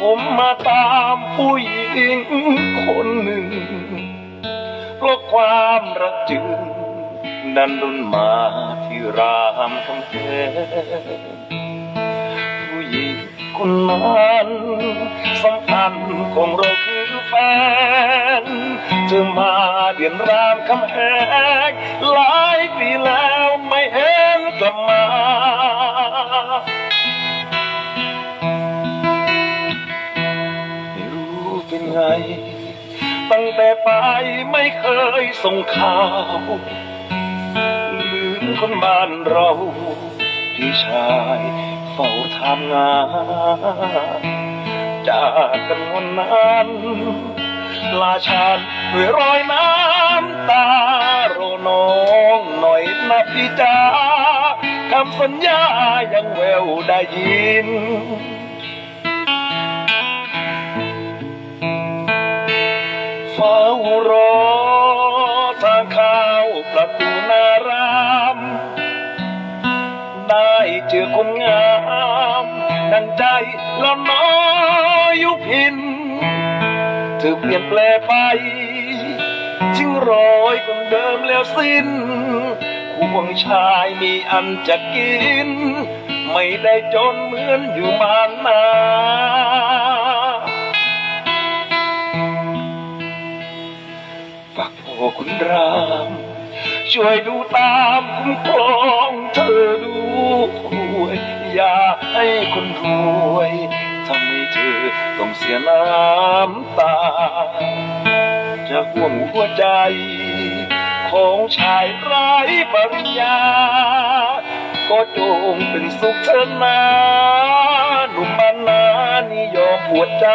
ผมาตามผู้หญิงคนหนึ่งเพราะความรักจึงดันดุนมาที่รามคำแหงผู้หญิงคนนั้นสำคัญของเราคือแฟนเธอมาเดียนรามคำแหงหลายปีแล้วไม่เห็นกลับมา เป็นไง ตั้งแต่ไปไม่เคยส่งข่าวลืมคนบ้านเราพี่ชายเฝ้าทำงานจากกันวันนั้นลาชันด้วยรอยน้ำตาโรน้องหน่อยนะพี่จ้าคำสัญญายังแววได้ยินางเข้าประตูนาราม ได้เจอคนงาม ดังใจแล้วน้อยยุพินเธอเปลี่ยนแปลไปทิ้งรอยคนเดิมแล้วสิ้นควงชายมีอันจะกิน ไม่ได้จนเหมือนอยู่มานาฝากพ่อคุณราม ช่วยดูตามคุ้มครองเธอด้วย อย่าให้คนรวยทำให้เธอต้องเสียน้ำตา จะห่วงหัวใจ ของชายไร้ปริญญา ก็จงเป็นสุขเถิดนาหนุ่มบ้านนานี่ยอมปวดใจ